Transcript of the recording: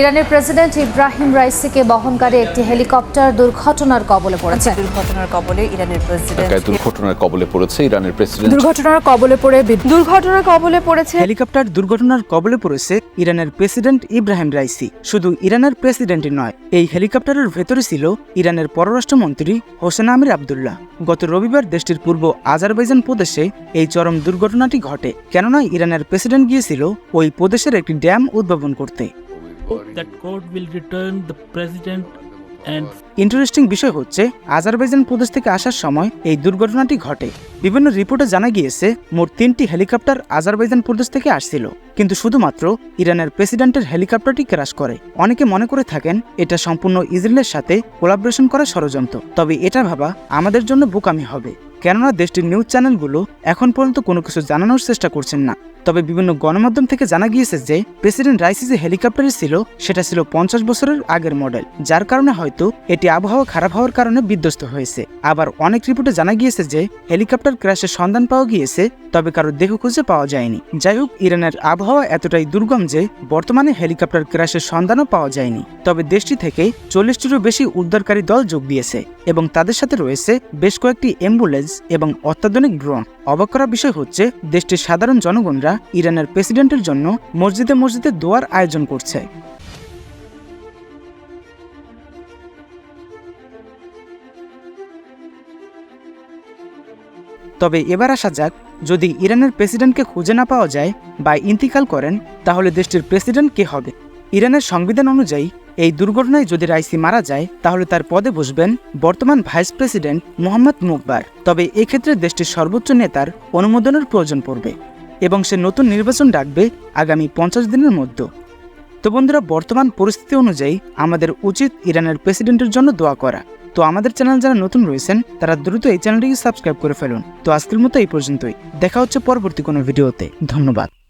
ইরানের প্রেসিডেন্ট ইব্রাহিম রাইসিকে বহনকারী একটি হেলিকপ্টার দুর্ঘটনার কবলে পড়েছে। দুর্ঘটনার কবলে ইরানের প্রেসিডেন্ট দুর্ঘটনার কবলে পড়েছে ইরানের প্রেসিডেন্ট দুর্ঘটনার কবলে পড়ে দুর্ঘটনার কবলে পড়েছে। হেলিকপ্টার দুর্ঘটনার কবলে পড়েছে ইরানের প্রেসিডেন্ট ইব্রাহিম রাইসি। শুধু ইরানের প্রেসিডেন্টই নয় এই হেলিকপ্টারের ভেতরে ছিল ইরানের পররাষ্ট্রমন্ত্রী হোসেন আমির আবদুল্লাহ। গত রবিবার দেশটির পূর্ব আজারবাইজান প্রদেশে এই চরম দুর্ঘটনাটি ঘটে। কেননা ইরানের প্রেসিডেন্ট গিয়েছিল ওই প্রদেশের একটি ড্যাম উদ্ভাবন করতে। That court will return the president interesting বিষয় হচ্ছে, আজারবাইজান প্রদেশ থেকে আসার সময় এই দুর্ঘটনাটি ঘটে। বিভিন্ন রিপোর্টে জানা গিয়েছে, মোট তিনটি হেলিকপ্টার আজারবাইজান প্রদেশ থেকে আসছিল। কিন্তু শুধুমাত্র ইরানের প্রেসিডেন্টের হেলিকপ্টারটি ক্র্যাশ করে। অনেকে মনে করে থাকেন, এটা সম্পূর্ণ ইসরায়েলের সাথে কোলাবরেশন করা ষড়যন্ত্র। তবে এটা ভাবা আমাদের জন্য বোকামি হবে। কেননা দেশটির নিউজ চ্যানেলগুলো এখন পর্যন্ত কোনো কিছু জানানোর চেষ্টা করছেন না। তবে বিভিন্ন গণমাধ্যম থেকে জানা গিয়েছে যে, প্রেসিডেন্ট রাইসি যে হেলিকপ্টারে ছিল, সেটা ছিল পঞ্চাশ বছরের আগের মডেল, যার কারণে হয়তো এটি আবহাওয়া খারাপ হওয়ার কারণে বিধ্বস্ত হয়েছে। আবার অনেক রিপোর্টে জানা গিয়েছে যে, হেলিকপ্টার ক্র্যাশের সন্ধান পাওয়া গিয়েছে, তবে কারও দেহ খুঁজে পাওয়া যায়নি। যাই হোক, ইরানের আবহাওয়া এতটাই দুর্গম যে, বর্তমানে হেলিকপ্টার ক্র্যাশের সন্ধানও পাওয়া যায়নি। তবে দেশটি থেকে চল্লিশটিরও বেশি উদ্ধারকারী দল যোগ দিয়েছে, এবং তাদের সাথে রয়েছে বেশ কয়েকটি অ্যাম্বুলেন্স এবং অত্যাধুনিক ড্রোন। অবাক করার বিষয় হচ্ছে, দেশটির সাধারণ জনগণরা ইরানের প্রেসিডেন্টের জন্য মসজিদে মসজিদে দোয়ার আয়োজন করছে। তবে এবার আসা যাক, যদি ইরানের প্রেসিডেন্টকে খুঁজে না পাওয়া যায় বা ইন্তিকাল করেন, তাহলে দেশটির প্রেসিডেন্ট কে হবে? ইরানের সংবিধান অনুযায়ী এই দুর্ঘটনায় যদি রাইসি মারা যায়, তাহলে তার পদে বসবেন বর্তমান ভাইস প্রেসিডেন্ট মোহাম্মদ মুকবার। তবে এক্ষেত্রে দেশটির সর্বোচ্চ নেতার অনুমোদনের প্রয়োজন পড়বে এবং সে নতুন নির্বাচন ডাকবে আগামী পঞ্চাশ দিনের মধ্যে। তো বন্ধুরা, বর্তমান পরিস্থিতি অনুযায়ী আমাদের উচিত ইরানের প্রেসিডেন্টের জন্য দোয়া করা। তো আমাদের চ্যানেল যারা নতুন রয়েছেন, তারা দ্রুত এই চ্যানেলটিকে সাবস্ক্রাইব করে ফেলুন। তো আজকের মতো এই পর্যন্তই। দেখা হচ্ছে পরবর্তী কোনো ভিডিওতে। ধন্যবাদ।